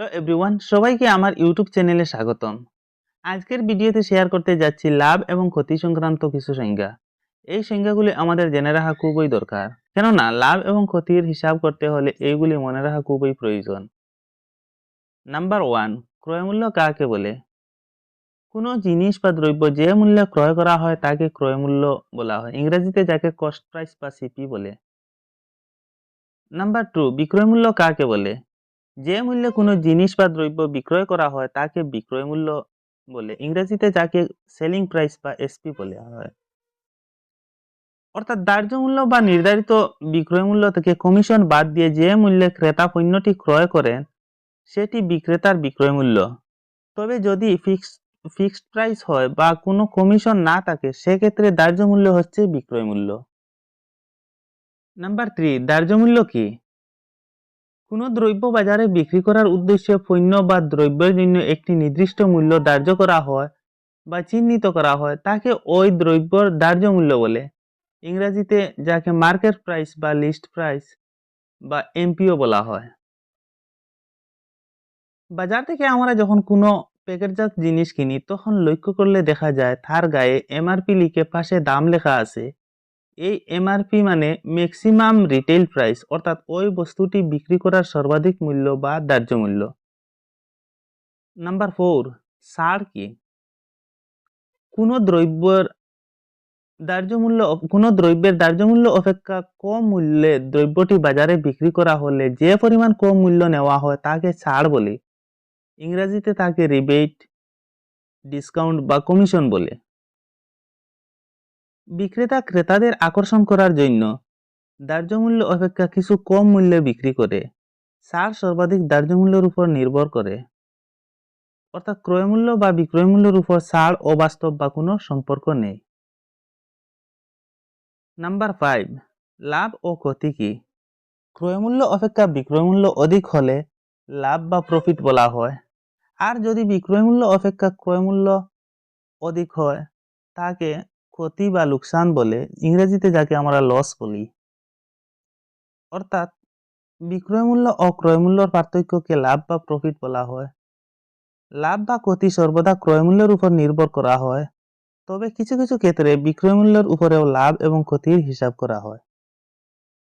Hello everyone সবাইকে আমার YouTube চ্যানেলে স্বাগতম। আজকের ভিডিওতে শেয়ার করতে যাচ্ছি লাভ এবং ক্ষতি সংক্রান্ত কিছু সংজ্ঞা। এই সংজ্ঞাগুলি আমাদের জেনে রাখা খুবই দরকার। কেননা, লাভ এবং ক্ষতির হিসাব করতে হলে এইগুলি মনে রাখা খুবই প্রয়োজন। নাম্বার ওয়ান ক্রয়মূল্য কাকে বলে? কোনো জিনিস বা দ্রব্য যে মূল্যে ক্রয় করা হয় তাকে ক্রয়মূল্য বলা হয়। ইংরেজিতে যাকে কস্ট প্রাইস বা সিপি বলে। নাম্বার টু বিক্রয় মূল্য কাকে বলে? যে মূল্যে কোনো জিনিস বা দ্রব্য বিক্রয় করা হয়, তাকে বিক্রয় মূল্য বলে ইংরেজিতে যাকে সেলিং প্রাইস বা এসপি বলে হয়। অর্থাৎ ধার্য মূল্য বা নির্ধারিত বিক্রয় মূল্য থেকে কমিশন বাদ দিয়ে যে মূল্যে ক্রেতা পণ্যটি ক্রয় করেন, সেটি বিক্রেতার বিক্রয় মূল্য। তবে যদি ফিক্স ফিক্সড প্রাইস হয় বা কোনো কমিশন না থাকে, সেক্ষেত্রে ধার্য মূল্য হচ্ছে বিক্রয় মূল্য। নাম্বার থ্রি ধার্য মূল্য কি? কোনো দ্রব্য বাজারে বিক্রি করার উদ্দেশ্যে পণ্য বা দ্রব্যের জন্য একটি নির্দিষ্ট মূল্য ধার্য করা হয় বা চিহ্নিত করা হয়, তাকে ওই দ্রব্যর ধার্য মূল্য বলে। ইংরেজিতে যাকে মার্কেট প্রাইস বা লিস্ট প্রাইস বা এমপিও বলা হয়। বাজার থেকে আমরা যখন কোনো প্যাকেটজাত জিনিস কিনি, তখন লক্ষ্য করলে দেখা যায় তার গায়ে এমআরপি লিখে পাশে দাম লেখা আছে। এই এমআরপি মানে ম্যাক্সিমাম রিটেল প্রাইস অর্থাৎ ওই বস্তুটি বিক্রি করার সর্বাধিক মূল্য বা ধার্য মূল্য। নাম্বার ফোর ছাড় কি? কোনো দ্রব্যের ধার্য মূল্য, কোনো দ্রব্যের ধার্য মূল্য অপেক্ষা কম মূল্যে দ্রব্যটি বাজারে বিক্রি করা হলে যে পরিমাণ কম মূল্য নেওয়া হয় তাকে ছাড় বলে। ইংরেজিতে তাকে রিবেট ডিসকাউন্ট বা কমিশন বলে। বিক্রেতা ক্রেতাদের আকর্ষণ করার জন্য ধার্য মূল্য অপেক্ষা কিছু কম মূল্যে বিক্রি করে। সার সর্বাধিক ধার্য মূল্যের উপর নির্ভর করে। অর্থাৎ ক্রয়মূল্য বা বিক্রয় মূল্যের উপর ছাড় অবাস্তব বা কোনো সম্পর্ক নেই। নাম্বার ফাইভ লাভ ও ক্ষতি কি? ক্রয়মূল্য অপেক্ষা বিক্রয়মূল্য অধিক হলে লাভ বা প্রফিট বলা হয়। আর যদি বিক্রয়মূল্য অপেক্ষা ক্রয়মূল্য অধিক হয়, তাকে ক্ষতি বা লোকসান বলে ইংরেজিতে যাকে আমরা লস বলি। অর্থাৎ বিক্রয় মূল্য মূল্যর পার্থক্যকে লাভ বা প্রফিট বলা হয়। লাভ বা ক্ষতি সর্বদা ক্রয় মূল্যের উপর নির্ভর করা হয়। তবে কিছু কিছু ক্ষেত্রে বিক্রয় মূল্যের উপরেও লাভ এবং ক্ষতির হিসাব করা হয়।